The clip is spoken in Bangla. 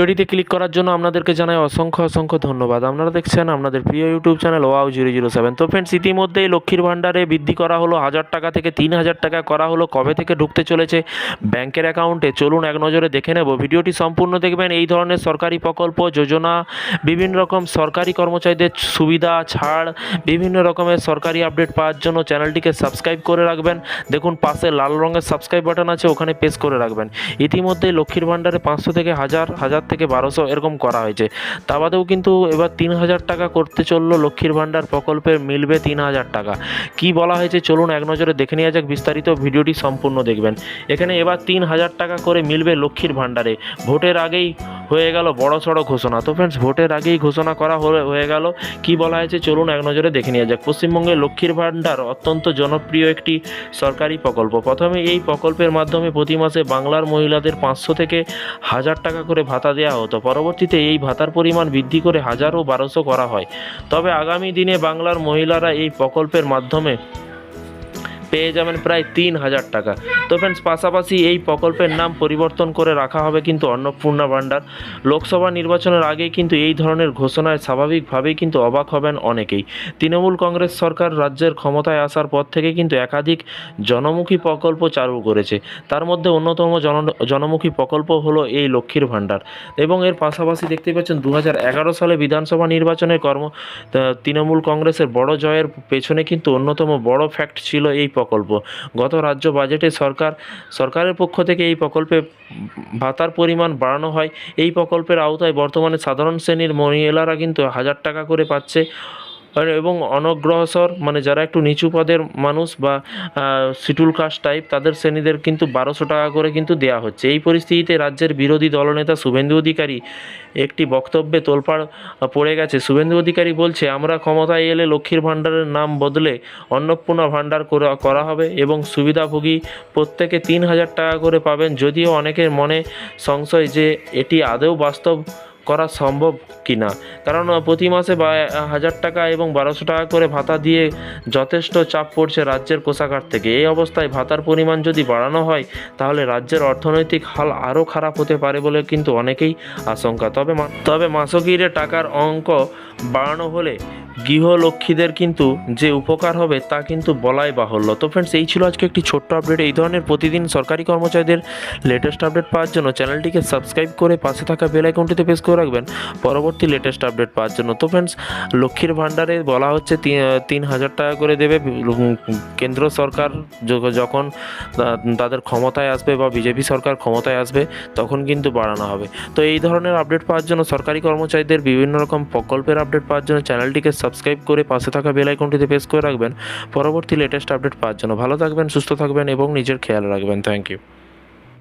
ভিডিওটিতে ক্লিক করার জন্য আপনাদেরকে জানাই অসংখ্য অসংখ্য ধন্যবাদ। আপনারা দেখছেন আপনাদের প্রিয় YouTube channel wow zero zero seven তো ফ্রেন্ডস ইতিমধ্যেই লক্ষ্মীর ভাণ্ডারে বৃদ্ধি করা হলো, হাজার টাকা থেকে তিন হাজার টাকা করা হলো, কবে থেকে ঢুকতে চলেছে ব্যাংকের অ্যাকাউন্টে চলুন এক নজরে দেখে নেব। ভিডিওটি সম্পূর্ণ দেখবেন, এই ধরনের সরকারি প্রকল্প, যোজনা, বিভিন্ন রকম সরকারি কর্মচারীদের সুবিধা, ছাড়, বিভিন্ন রকমের সরকারি আপডেট পাওয়ার জন্য চ্যানেলটিকে সাবস্ক্রাইব করে রাখবেন। দেখুন, পাশে লাল রঙের সাবস্ক্রাইব বাটন আছে, ওখানে প্রেস করে রাখবেন। ইতিমধ্যেই লক্ষ্মীর ভাণ্ডারে পাঁচশো থেকে হাজার হাজার থেকে বারোশো এরকম করা হয়েছে। তা বাদেও কিন্তু এবার তিন হাজার টাকা করতে চলল লক্ষ্মীর ভাণ্ডার প্রকল্পে মিলবে তিন হাজার টাকা। কি বলা হয়েছে চলুন এক নজরে দেখে নেওয়া যাক, বিস্তারিত ভিডিওটি সম্পূর্ণ দেখবেন। এখানে এবার তিন হাজার টাকা করে মিলবে লক্ষ্মীর ভাণ্ডারে। ভোটের আগেই হয়ে গেল বড় সড়ো ঘোষণা। তো ফ্রেন্ডস ভোটের আগেই ঘোষণা করা হয়ে গেল। কি বলা হয়েছে? চলুন এক নজরে দেখে নেওয়া যাক। পশ্চিমবঙ্গে লক্ষ্মীর ভাণ্ডার অত্যন্ত জনপ্রিয় একটি সরকারি প্রকল্প। প্রথমে এই প্রকল্পের মাধ্যমে প্রতি মাসে বাংলার মহিলাদের পাঁচশো থেকে হাজার টাকা করে ভাতা দেওয়া হতো। পরবর্তীতে এই ভাতার পরিমাণ বৃদ্ধি করে হাজার ও বারোশো করা হয়। তবে আগামী দিনে বাংলার মহিলারা এই প্রকল্পের মাধ্যমে পেয়ে যাবেন প্রায় তিন হাজার টাকা। তো ফ্রেন্ডস পাশাপাশি এই প্রকল্পের নাম পরিবর্তন করে রাখা হবে কিন্তু অন্নপূর্ণা ভাণ্ডার। লোকসভা নির্বাচনের আগেই কিন্তু এই ধরনের ঘোষণায় স্বাভাবিকভাবেই কিন্তু অবাক হবেন অনেকেই। তৃণমূল কংগ্রেস সরকার রাজ্যের ক্ষমতায় আসার পর থেকে কিন্তু একাধিক জনমুখী প্রকল্প চালু করেছে। তার মধ্যে অন্যতম জন, জনমুখী প্রকল্প হলো এই লক্ষ্মীর ভাণ্ডার। এবং এর পাশাপাশি দেখতে পাচ্ছেন দু হাজার এগারো সালে বিধানসভা নির্বাচনের কর্ম তৃণমূল কংগ্রেসের বড় জয়ের পেছনে কিন্তু অন্যতম বড় ফ্যাক্ট ছিল এই প্রকল্প। গত রাজ্য বাজেটে সরকার, সরকারের পক্ষ থেকে এই প্রকল্পে ভাতার পরিমাণ বাড়ানো হয়। এই প্রকল্পের আওতায় বর্তমানে সাধারণ শ্রেণির মহিলারা কিন্তু হাজার টাকা করে পাচ্ছে। এবং অনগ্রসর মানে যারা একটু নিচু পদের মানুষ বা শিটুল কাস্ট টাইপ তাদের শ্রেণীদের কিন্তু বারোশো টাকা করে কিন্তু দেওয়া হচ্ছে। এই পরিস্থিতিতে রাজ্যের বিরোধী দলনেতা শুভেন্দু অধিকারী একটি বক্তব্যে তোলপাড় পড়ে গেছে। শুভেন্দু অধিকারী বলছে, আমরা ক্ষমতায় এলে লক্ষ্মীর ভাণ্ডারের নাম বদলে অন্নপূর্ণা ভাণ্ডার করা হবে এবং সুবিধাভোগী প্রত্যেকে তিন হাজার টাকা করে পাবেন। যদিও অনেকের মনে সংশয় যে এটি আদৌ বাস্তব করা সম্ভব কি না কারণ প্রতি মাসে হাজার টাকা এবং বারোশো টাকা করে ভাতা দিয়ে যথেষ্ট চাপ পড়ছে রাজ্যের কোষাগার থেকে। এই অবস্থায় ভাতার পরিমাণ যদি বাড়ানো হয়, তাহলে রাজ্যের অর্থনৈতিক হাল আরও খারাপ হতে পারে বলে কিন্তু অনেকেই আশঙ্কা। তবে তবে মাসকিরে টাকার অঙ্ক বাড়ানো হলে গৃহলক্ষ্মীদের কিন্তু যে উপকার হবে তা কিন্তু বলাই বাহুল্য। তো ফ্রেন্ডস এই ছিল আজকে একটি ছোট্ট আপডেট এই ধরনের প্রতিদিন সরকারি কর্মচারীদের লেটেস্ট আপডেট পাওয়ার জন্য চ্যানেলটিকে সাবস্ক্রাইব করে পাশে থাকা বেল আইকনটিতে প্রেস রাখবেন। পরবর্তী লেটেস্ট আপডেট পাওয়ার জন্য। তো ফ্রেন্ডস লক্ষ্মীর ভাণ্ডারে বলা হচ্ছে তিন হাজার টাকা করে দেবে। কেন্দ্র সরকার যখন তাদের ক্ষমতায় আসবে বা বিজেপি সরকার ক্ষমতায় আসবে, তখন কিন্তু বাড়ানো হবে। তো এই ধরনের আপডেট পাওয়ার জন্য সরকারি কর্মচারীদের বিভিন্ন রকম প্রকল্পের আপডেট পাওয়ার জন্য চ্যানেলটিকে সাবস্ক্রাইব করে পাশে থাকা বেল আইকনটিতে প্রেস করে রাখবেন। পরবর্তী লেটেস্ট আপডেট পাওয়ার জন্য ভালো থাকবেন, সুস্থ থাকবেন এবং নিজের খেয়াল রাখবেন। Thank you